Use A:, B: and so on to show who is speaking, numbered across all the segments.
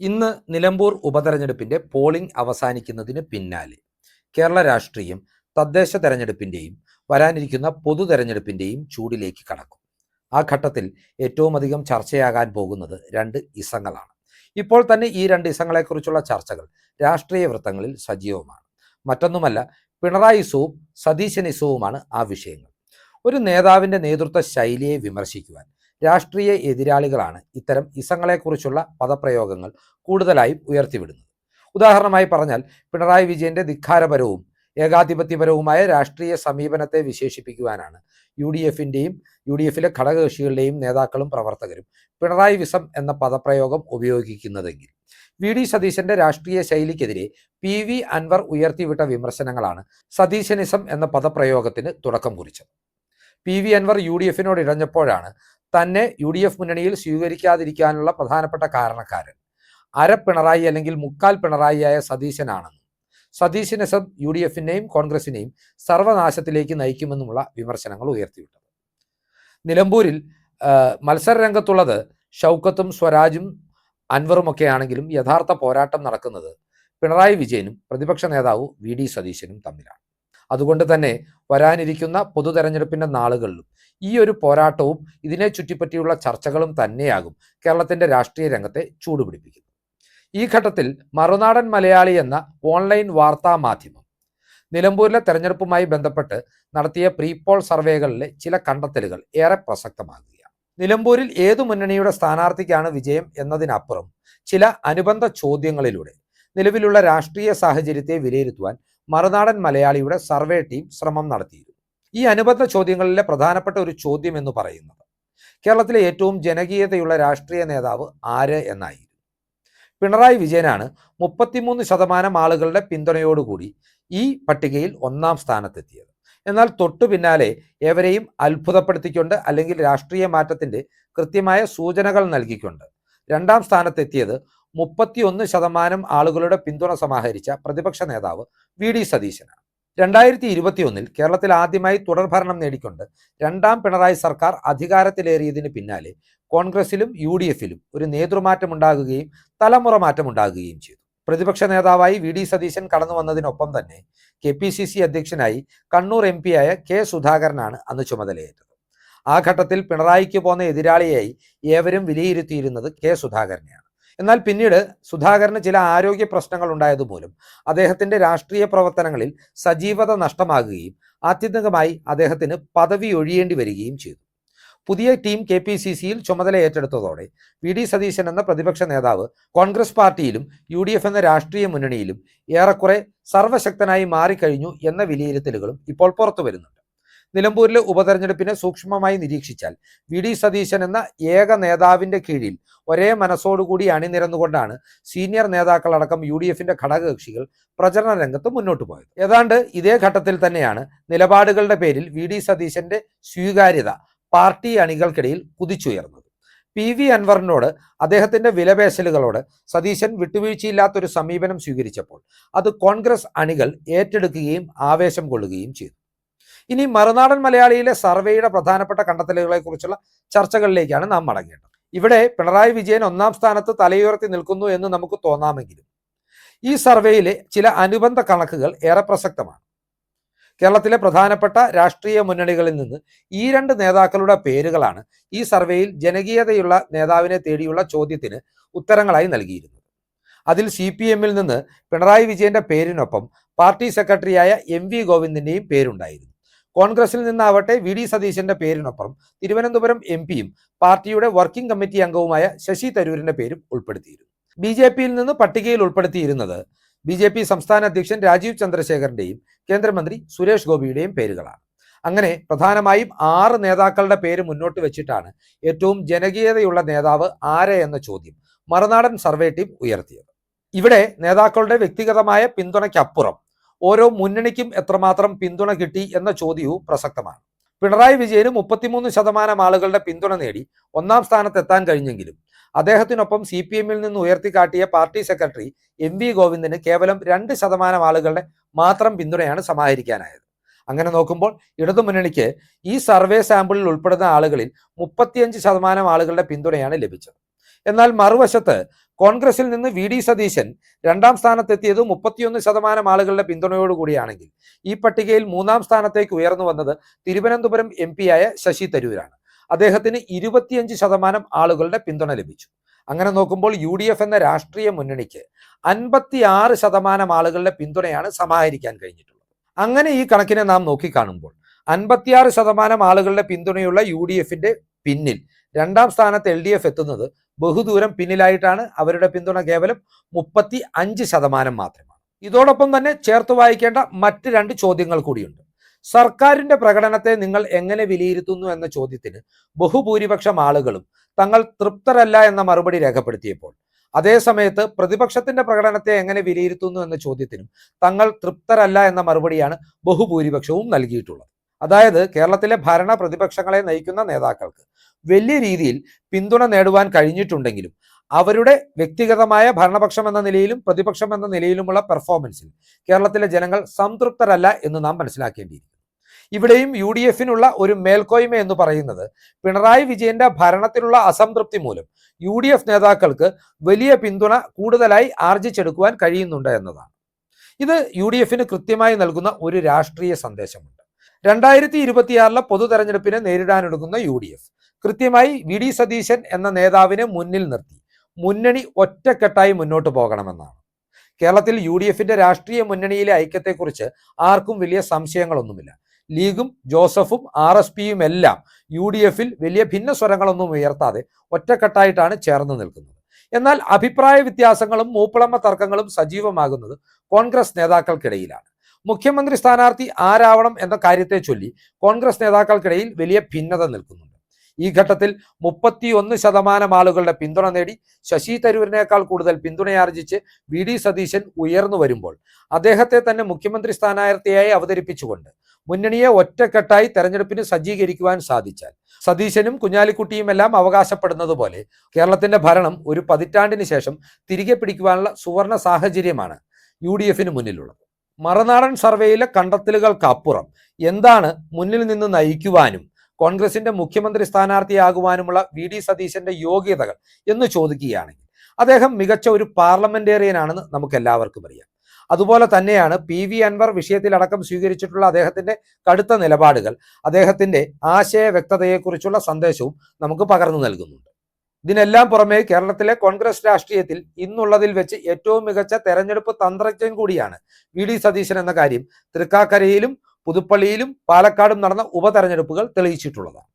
A: ഇന്ന് നിലമ്പൂർ ഉപതെരഞ്ഞെടുപ്പിന്റെ പോളിംഗ് അവസാനിക്കുന്നതിന് പിന്നാലെ. കേരള രാഷ്ട്രീയം തദ്ദേശ തെരഞ്ഞെടുപ്പിന്റെയും വരാനിരിക്കുന്ന പൊതു തെരഞ്ഞെടുപ്പിന്റെയും ചൂടിലേക്ക് കടക്കും. ആ ഘട്ടത്തിൽ ഏറ്റവും അധികം ചർച്ചയാകാൻ പോകുന്നത് രണ്ട് ഇസങ്ങളാണ്. ഇപ്പോൾ തന്നെ ഈ രണ്ട് ഇസങ്ങളെക്കുറിച്ചുള്ള ചർച്ചകൾ രാഷ്ട്രീയ വൃത്തങ്ങളിൽ സജീവമാണ്. മറ്റൊന്നുമല്ല പിണറായി ഇസവും സതീശൻ ഇസവുമാണ് ആ വിഷയങ്ങൾ. ഒരു നേതാവിന്റെ നേതൃത്വ ശൈലിയെ വിമർശിക്കുവാൻ രാഷ്ട്രീയ എതിരാളികളാണ് ഇത്തരം ഇസങ്ങളെക്കുറിച്ചുള്ള പദപ്രയോഗങ്ങൾ കൂടുതലായും ഉയർത്തിവിടുന്നത്. ഉദാഹരണമായി പറഞ്ഞാൽ പിണറായി വിജയന്റെ ധിക്കാരപരവും ഏകാധിപത്യപരവുമായ രാഷ്ട്രീയ സമീപനത്തെ വിശേഷിപ്പിക്കുവാനാണ് യു ഡി എഫിന്റെയും യു ഡി എഫിലെ ഘടകകക്ഷികളുടെയും നേതാക്കളും പ്രവർത്തകരും പിണറായി വിസം എന്ന പദപ്രയോഗം ഉപയോഗിക്കുന്നതെങ്കിൽ. വി ഡി സതീശന്റെ രാഷ്ട്രീയ ശൈലിക്കെതിരെ പി വി അൻവർ ഉയർത്തിവിട്ട വിമർശനങ്ങളാണ് സതീശനിസം എന്ന പദപ്രയോഗത്തിന് തുടക്കം കുറിച്ചത്. P V Anvar U D എഫിനോട് ഇഴഞ്ഞപ്പോഴാണ് തന്നെ യു ഡി എഫ് മുന്നണിയിൽ സ്വീകരിക്കാതിരിക്കാനുള്ള പ്രധാനപ്പെട്ട കാരണക്കാരൻ. അര പിണറായി അല്ലെങ്കിൽ മുക്കാൽ പിണറായിയായ സതീശനാണെന്നും സബ് യു ഡി എഫിനെയും കോൺഗ്രസിനെയും സർവനാശത്തിലേക്ക് നയിക്കുമെന്നുമുള്ള വിമർശനങ്ങൾ ഉയർത്തിവിട്ടത് നിലമ്പൂരിൽ മത്സരരംഗത്തുള്ളത് മത്സര രംഗത്തുള്ളത് ഷൗക്കത്തും സ്വരാജും അൻവറുമൊക്കെ ആണെങ്കിലും യഥാർത്ഥ പോരാട്ടം നടക്കുന്നത് പിണറായി വിജയനും പ്രതിപക്ഷ നേതാവ് വി ഡി സതീശനും തമ്മിലാണ്. അതുകൊണ്ട് തന്നെ വരാനിരിക്കുന്ന പൊതു തെരഞ്ഞെടുപ്പിന്റെ നാളുകളിലും ഈ ഒരു പോരാട്ടവും ഇതിനെ ചുറ്റിപ്പറ്റിയുള്ള ചർച്ചകളും തന്നെയാകും കേരളത്തിന്റെ രാഷ്ട്രീയ രംഗത്തെ ചൂടുപിടിപ്പിക്കുന്നത്. ഈ ഘട്ടത്തിൽ മറുനാടൻ മലയാളി എന്ന ഓൺലൈൻ വാർത്താ മാധ്യമം നിലമ്പൂരിലെ തെരഞ്ഞെടുപ്പുമായി ബന്ധപ്പെട്ട് നടത്തിയ പ്രീപോൾ സർവേകളിലെ ചില കണ്ടെത്തലുകൾ ഏറെ പ്രസക്തമാകുകയാണ്. നിലമ്പൂരിൽ ഏതു മുന്നണിയുടെ സ്ഥാനാർത്ഥിക്കാണ് വിജയം എന്നതിനപ്പുറം ചില അനുബന്ധ ചോദ്യങ്ങളിലൂടെ നിലവിലുള്ള രാഷ്ട്രീയ സാഹചര്യത്തെ വിലയിരുത്തുവാൻ മറുനാടൻ മലയാളിയുടെ സർവേ ടീം ശ്രമം നടത്തിയിരുന്നു. ഈ അനുബന്ധ ചോദ്യങ്ങളിലെ പ്രധാനപ്പെട്ട ഒരു ചോദ്യം എന്ന് പറയുന്നത് കേരളത്തിലെ ഏറ്റവും ജനകീയതയുള്ള രാഷ്ട്രീയ നേതാവ് ആര് എന്നായിരുന്നു. പിണറായി വിജയനാണ് മുപ്പത്തിമൂന്ന് ശതമാനം ആളുകളുടെ പിന്തുണയോടുകൂടി ഈ പട്ടികയിൽ ഒന്നാം സ്ഥാനത്തെത്തിയത്. എന്നാൽ തൊട്ടു പിന്നാലെ എവരെയും അത്ഭുതപ്പെടുത്തിക്കൊണ്ട് അല്ലെങ്കിൽ രാഷ്ട്രീയ മാറ്റത്തിന്റെ കൃത്യമായ സൂചനകൾ നൽകിക്കൊണ്ട് രണ്ടാം സ്ഥാനത്തെത്തിയത് മുപ്പത്തിയൊന്ന് ശതമാനം ആളുകളുടെ പിന്തുണ സമാഹരിച്ച പ്രതിപക്ഷ നേതാവ് വി ഡി സതീശനാണ്. രണ്ടായിരത്തി ഇരുപത്തിയൊന്നിൽ കേരളത്തിൽ ആദ്യമായി തുടർഭരണം നേടിക്കൊണ്ട് രണ്ടാം പിണറായി സർക്കാർ അധികാരത്തിലേറിയതിന് പിന്നാലെ കോൺഗ്രസിലും യു ഡി എഫിലും ഒരു നേതൃമാറ്റമുണ്ടാകുകയും തലമുറ മാറ്റമുണ്ടാകുകയും ചെയ്തു. പ്രതിപക്ഷ നേതാവായി വി ഡി സതീശൻ കടന്നു വന്നതിനൊപ്പം തന്നെ കെ പി സി സി അധ്യക്ഷനായി കണ്ണൂർ എം പിയായ കെ സുധാകരനാണ് അന്ന് ചുമതലയേറ്റത്. ആ ഘട്ടത്തിൽ പിണറായിക്ക് പോന്ന എതിരാളിയായി ഏവരും വിലയിരുത്തിയിരുന്നത് കെ സുധാകരനെയാണ്. എന്നാൽ പിന്നീട് സുധാകരന് ചില ആരോഗ്യ പ്രശ്നങ്ങൾ ഉണ്ടായതുപോലും അദ്ദേഹത്തിന്റെ രാഷ്ട്രീയ പ്രവർത്തനങ്ങളിൽ സജീവത നഷ്ടമാകുകയും ആത്യന്തികമായി അദ്ദേഹത്തിന് പദവി ഒഴിയേണ്ടി വരികയും ചെയ്തു. പുതിയ ടീം കെ പി സി സിയിൽ ചുമതല ഏറ്റെടുത്തതോടെ വി ഡി സതീശൻ എന്ന പ്രതിപക്ഷ നേതാവ് കോൺഗ്രസ് പാർട്ടിയിലും യു ഡി എഫ് എന്ന രാഷ്ട്രീയ മുന്നണിയിലും ഏറെക്കുറെ സർവശക്തനായി മാറിക്കഴിഞ്ഞു എന്ന വിലയിരുത്തലുകളും ഇപ്പോൾ പുറത്തു വരുന്നുണ്ട്. നിലമ്പൂരിലെ ഉപതെരഞ്ഞെടുപ്പിനെ സൂക്ഷ്മമായി നിരീക്ഷിച്ചാൽ വി ഡി സതീശൻ എന്ന ഏക നേതാവിന്റെ കീഴിൽ ഒരേ മനസ്സോടുകൂടി അണിനിരന്നുകൊണ്ടാണ് സീനിയർ നേതാക്കളടക്കം യു ഡി എഫിന്റെ ഘടകകക്ഷികൾ പ്രചരണ രംഗത്ത് മുന്നോട്ട് പോയത്. ഏതാണ്ട് ഇതേ ഘട്ടത്തിൽ തന്നെയാണ് നിലപാടുകളുടെ പേരിൽ വി ഡി സതീശന്റെ സ്വീകാര്യത പാർട്ടി അണികൾക്കിടയിൽ കുതിച്ചുയർന്നത്. പി വി അൻവറിനോട് അദ്ദേഹത്തിന്റെ വിലപേശലുകളോട് സതീശൻ വിട്ടുവീഴ്ചയില്ലാത്തൊരു സമീപനം സ്വീകരിച്ചപ്പോൾ അത് കോൺഗ്രസ് അണികൾ ഏറ്റെടുക്കുകയും ആവേശം കൊള്ളുകയും ചെയ്തു. ഇനി മറുനാടൻ മലയാളിയിലെ സർവേയുടെ പ്രധാനപ്പെട്ട കണ്ടെത്തലുകളെ കുറിച്ചുള്ള ചർച്ചകളിലേക്കാണ് നാം മടങ്ങേണ്ടത്. ഇവിടെ പിണറായി വിജയൻ ഒന്നാം സ്ഥാനത്ത് തലയുയർത്തി നിൽക്കുന്നു എന്ന് നമുക്ക് തോന്നാമെങ്കിലും ഈ സർവേയിലെ ചില അനുബന്ധ കണക്കുകൾ ഏറെ പ്രസക്തമാണ്. കേരളത്തിലെ പ്രധാനപ്പെട്ട രാഷ്ട്രീയ മുന്നണികളിൽ നിന്ന് ഈ രണ്ട് നേതാക്കളുടെ പേരുകളാണ് ഈ സർവേയിൽ ജനകീയതയുള്ള നേതാവിനെ തേടിയുള്ള ചോദ്യത്തിന് ഉത്തരങ്ങളായി നൽകിയിരുന്നത്. അതിൽ സി പി എമ്മിൽ നിന്ന് പിണറായി വിജയന്റെ പേരിനൊപ്പം പാർട്ടി സെക്രട്ടറിയായ എം വി ഗോവിന്ദിന്റെയും പേരുണ്ടായിരുന്നു. കോൺഗ്രസിൽ നിന്നാവട്ടെ വി ഡി സതീശന്റെ പേരിനൊപ്പം തിരുവനന്തപുരം എം പിയും പാർട്ടിയുടെ വർക്കിംഗ് കമ്മിറ്റി അംഗവുമായ ശശി തരൂരിന്റെ പേരും ഉൾപ്പെടുത്തിയിരുന്നു. ബി ജെ പിയിൽ നിന്ന് പട്ടികയിൽ ഉൾപ്പെടുത്തിയിരുന്നത് ബി ജെ പി സംസ്ഥാന അധ്യക്ഷൻ രാജീവ് ചന്ദ്രശേഖറിന്റെയും കേന്ദ്രമന്ത്രി സുരേഷ് ഗോപിയുടെയും പേരുകളാണ്. അങ്ങനെ പ്രധാനമായും ആറ് നേതാക്കളുടെ പേര് മുന്നോട്ട് വെച്ചിട്ടാണ് ഏറ്റവും ജനകീയതയുള്ള നേതാവ് ആരെ എന്ന ചോദ്യം മറുനാടൻ സർവേ ടീം ഉയർത്തിയത്. ഇവിടെ നേതാക്കളുടെ വ്യക്തിഗതമായ പിന്തുണയ്ക്കപ്പുറം ഓരോ മുന്നണിക്കും എത്രമാത്രം പിന്തുണ കിട്ടി എന്ന ചോദ്യവും പ്രസക്തമാണ്. പിണറായി വിജയന് മുപ്പത്തിമൂന്ന് ശതമാനം ആളുകളുടെ പിന്തുണ നേടി ഒന്നാം സ്ഥാനത്തെത്താൻ കഴിഞ്ഞെങ്കിലും അദ്ദേഹത്തിനൊപ്പം സി പി എമ്മിൽ നിന്ന് ഉയർത്തിക്കാട്ടിയ പാർട്ടി സെക്രട്ടറി എം വി ഗോവിന്ദന് കേവലം രണ്ട് ശതമാനം ആളുകളുടെ മാത്രം പിന്തുണയാണ് സമാഹരിക്കാനായത്. അങ്ങനെ നോക്കുമ്പോൾ ഇടതുമുന്നണിക്ക് ഈ സർവേ സാമ്പിളിൽ ഉൾപ്പെടുന്ന ആളുകളിൽ മുപ്പത്തിയഞ്ച് ശതമാനം ആളുകളുടെ പിന്തുണയാണ് ലഭിച്ചത്. എന്നാൽ മറുവശത്ത് കോൺഗ്രസിൽ നിന്ന് വി ഡി സതീശൻ രണ്ടാം സ്ഥാനത്തെത്തിയത് മുപ്പത്തിയൊന്ന് ശതമാനം ആളുകളുടെ പിന്തുണയോടുകൂടിയാണെങ്കിൽ ഈ പട്ടികയിൽ മൂന്നാം സ്ഥാനത്തേക്ക് ഉയർന്നു വന്നത് തിരുവനന്തപുരം എം ആയ ശശി തരൂരാണ്. അദ്ദേഹത്തിന് ഇരുപത്തിയഞ്ച് ശതമാനം ആളുകളുടെ പിന്തുണ ലഭിച്ചു. അങ്ങനെ നോക്കുമ്പോൾ യു ഡി എഫ് എന്ന രാഷ്ട്രീയ മുന്നണിക്ക് അൻപത്തിയാറ് ശതമാനം ആളുകളുടെ പിന്തുണയാണ് സമാഹരിക്കാൻ കഴിഞ്ഞിട്ടുള്ളത്. അങ്ങനെ ഈ കണക്കിനെ നാം നോക്കിക്കാണുമ്പോൾ അൻപത്തിയാറ് ശതമാനം ആളുകളുടെ പിന്തുണയുള്ള യു ഡി എഫിന്റെ പിന്നിൽ രണ്ടാം സ്ഥാനത്ത് എൽ ഡി എഫ് എത്തുന്നത് ബഹുദൂരം പിന്നിലായിട്ടാണ് അവരുടെ പിന്തുണ കേവലം മുപ്പത്തി അഞ്ച് ശതമാനം മാത്രമാണ്. ഇതോടൊപ്പം തന്നെ ചേർത്ത് വായിക്കേണ്ട മറ്റ് രണ്ട് ചോദ്യങ്ങൾ കൂടിയുണ്ട്. സർക്കാരിന്റെ പ്രകടനത്തെ നിങ്ങൾ എങ്ങനെ വിലയിരുത്തുന്നു എന്ന ചോദ്യത്തിന് ബഹുഭൂരിപക്ഷം ആളുകളും തങ്ങൾ തൃപ്തരല്ല എന്ന മറുപടി രേഖപ്പെടുത്തിയപ്പോൾ അതേസമയത്ത് പ്രതിപക്ഷത്തിന്റെ പ്രകടനത്തെ എങ്ങനെ വിലയിരുത്തുന്നു എന്ന ചോദ്യത്തിനും തങ്ങൾ തൃപ്തരല്ല എന്ന മറുപടിയാണ് ബഹുഭൂരിപക്ഷവും നൽകിയിട്ടുള്ളത്. അതായത് കേരളത്തിലെ ഭരണ പ്രതിപക്ഷങ്ങളെ നയിക്കുന്ന നേതാക്കൾക്ക് വലിയ രീതിയിൽ പിന്തുണ നേടുവാൻ കഴിഞ്ഞിട്ടുണ്ടെങ്കിലും അവരുടെ വ്യക്തിഗതമായ ഭരണപക്ഷം എന്ന നിലയിലും പ്രതിപക്ഷം എന്ന നിലയിലുമുള്ള പെർഫോമൻസിൽ കേരളത്തിലെ ജനങ്ങൾ സംതൃപ്തരല്ല എന്ന് നാം മനസ്സിലാക്കേണ്ടിയിരിക്കുന്നു. ഇവിടെയും യു ഡി എഫിനുള്ള ഒരു മേൽക്കോയ്മ എന്ന് പറയുന്നത് പിണറായി വിജയന്റെ ഭരണത്തിലുള്ള അസംതൃപ്തി മൂലം യു ഡി എഫ് നേതാക്കൾക്ക് വലിയ പിന്തുണ കൂടുതലായി ആർജിച്ചെടുക്കുവാൻ കഴിയുന്നുണ്ട് എന്നതാണ്. ഇത് യു ഡി എഫിന് കൃത്യമായി നൽകുന്ന ഒരു രാഷ്ട്രീയ സന്ദേശമുണ്ട്. രണ്ടായിരത്തി ഇരുപത്തിയാറിലെ പൊതു തെരഞ്ഞെടുപ്പിനെ നേരിടാനൊടുക്കുന്ന യു ഡി എഫ് കൃത്യമായി വി ഡി സതീശൻ എന്ന നേതാവിനെ മുന്നിൽ നിർത്തി. മുന്നണി ഒറ്റക്കെട്ടായി മുന്നോട്ട് പോകണമെന്നാണ്. കേരളത്തിൽ യു ഡി എഫിന്റെ രാഷ്ട്രീയ മുന്നണിയിലെ ഐക്യത്തെക്കുറിച്ച് ആർക്കും വലിയ സംശയങ്ങളൊന്നുമില്ല. ലീഗും ജോസഫും ആർ എസ് പിയും എല്ലാം യു ഡി എഫിൽ വലിയ ഭിന്ന സ്വരങ്ങളൊന്നും ഉയർത്താതെ ഒറ്റക്കെട്ടായിട്ടാണ് ചേർന്ന് നിൽക്കുന്നത്. എന്നാൽ അഭിപ്രായ വ്യത്യാസങ്ങളും മൂപ്പിളമ്മ തർക്കങ്ങളും സജീവമാകുന്നത് കോൺഗ്രസ് നേതാക്കൾക്കിടയിലാണ്. മുഖ്യമന്ത്രി സ്ഥാനാർത്ഥി ആരാവണം എന്ന കാര്യത്തെ ചൊല്ലി കോൺഗ്രസ് നേതാക്കൾക്കിടയിൽ വലിയ ഭിന്നത നിൽക്കുന്നുണ്ട്. ഈ ഘട്ടത്തിൽ മുപ്പത്തിയൊന്ന് ശതമാനം ആളുകളുടെ പിന്തുണ നേടി ശശി തരൂരിനേക്കാൾ കൂടുതൽ പിന്തുണയാർജിച്ച് വി ഡി സതീശൻ ഉയർന്നു വരുമ്പോൾ അദ്ദേഹത്തെ തന്നെ മുഖ്യമന്ത്രി സ്ഥാനാർത്ഥിയായി അവതരിപ്പിച്ചുകൊണ്ട് മുന്നണിയെ ഒറ്റക്കെട്ടായി തെരഞ്ഞെടുപ്പിന് സജ്ജീകരിക്കുവാൻ സാധിച്ചാൽ സതീശനും കുഞ്ഞാലിക്കുട്ടിയും എല്ലാം അവകാശപ്പെടുന്നത് പോലെ കേരളത്തിന്റെ ഭരണം ഒരു പതിറ്റാണ്ടിന് ശേഷം തിരികെ പിടിക്കുവാനുള്ള സുവർണ സാഹചര്യമാണ് യു മുന്നിലുള്ളത്. മറുനാടൻ സർവേയിലെ കണ്ടെത്തലുകൾക്കപ്പുറം എന്താണ് മുന്നിൽ നിന്ന് നയിക്കുവാനും കോൺഗ്രസിന്റെ മുഖ്യമന്ത്രി സ്ഥാനാർത്ഥിയാകുവാനുമുള്ള വി ഡി സതീശന്റെ യോഗ്യതകൾ എന്ന് ചോദിക്കുകയാണെങ്കിൽ അദ്ദേഹം മികച്ച ഒരു പാർലമെന്റേറിയൻ ആണെന്ന് നമുക്ക് എല്ലാവർക്കും അറിയാം. അതുപോലെ തന്നെയാണ് പി വി അൻവർ വിഷയത്തിലടക്കം സ്വീകരിച്ചിട്ടുള്ള അദ്ദേഹത്തിന്റെ കടുത്ത നിലപാടുകൾ അദ്ദേഹത്തിന്റെ ആശയ വ്യക്തതയെക്കുറിച്ചുള്ള സന്ദേശവും നമുക്ക് പകർന്നു നൽകുന്നുണ്ട്. ഇതിനെല്ലാം പുറമെ കേരളത്തിലെ കോൺഗ്രസ് രാഷ്ട്രീയത്തിൽ ഇന്നുള്ളതിൽ വെച്ച് ഏറ്റവും മികച്ച തെരഞ്ഞെടുപ്പ് തന്ത്രജ്ഞൻ കൂടിയാണ് വി ഡി സതീശൻ എന്ന കാര്യം തൃക്കാക്കരയിലും പുതുപ്പള്ളിയിലും പാലക്കാടും നടന്ന ഉപതെരഞ്ഞെടുപ്പുകൾ തെളിയിച്ചിട്ടുള്ളതാണ്.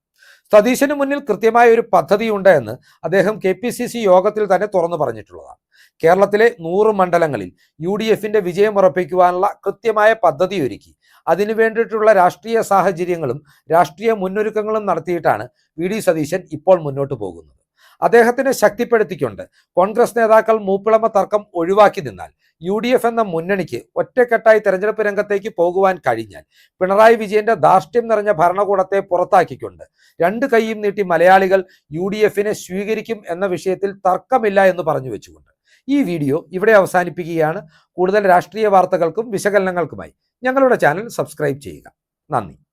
A: സതീശന് മുന്നിൽ കൃത്യമായ ഒരു പദ്ധതിയുണ്ട് എന്ന് അദ്ദേഹം കെ പി സി സി യോഗത്തിൽ തന്നെ തുറന്നു പറഞ്ഞിട്ടുള്ളതാണ്. കേരളത്തിലെ നൂറ് മണ്ഡലങ്ങളിൽ യു ഡി എഫിന്റെ വിജയം ഉറപ്പിക്കുവാനുള്ള കൃത്യമായ പദ്ധതി ഒരുക്കി. അതിനു വേണ്ടിയിട്ടുള്ള രാഷ്ട്രീയ സാഹചര്യങ്ങളും രാഷ്ട്രീയ മുന്നൊരുക്കങ്ങളും നടത്തിയിട്ടാണ് വി ഡി സതീശൻ ഇപ്പോൾ മുന്നോട്ട് പോകുന്നത്. അദ്ദേഹത്തിനെ ശക്തിപ്പെടുത്തിക്കൊണ്ട് കോൺഗ്രസ് നേതാക്കൾ മൂപ്പിളമ തർക്കം ഒഴിവാക്കി നിന്നാൽ യു ഡി എഫ് എന്ന മുന്നണിക്ക് ഒറ്റക്കെട്ടായി തെരഞ്ഞെടുപ്പ് രംഗത്തേക്ക് പോകുവാൻ കഴിഞ്ഞാൽ പിണറായി വിജയന്റെ ധാർഷ്ട്യം നിറഞ്ഞ ഭരണകൂടത്തെ പുറത്താക്കിക്കൊണ്ട് രണ്ട് കൈയും നീട്ടി മലയാളികൾ യു ഡി എഫിനെ സ്വീകരിക്കും എന്ന വിഷയത്തിൽ തർക്കമില്ല എന്ന് പറഞ്ഞു വെച്ചുകൊണ്ട് ഈ വീഡിയോ ഇവിടെ അവസാനിപ്പിക്കുകയാണ്. കൂടുതൽ രാഷ്ട്രീയ വാർത്തകൾക്കും വിശകലനങ്ങൾക്കുമായി ഞങ്ങളുടെ ചാനൽ സബ്സ്ക്രൈബ് ചെയ്യുക. നന്ദി.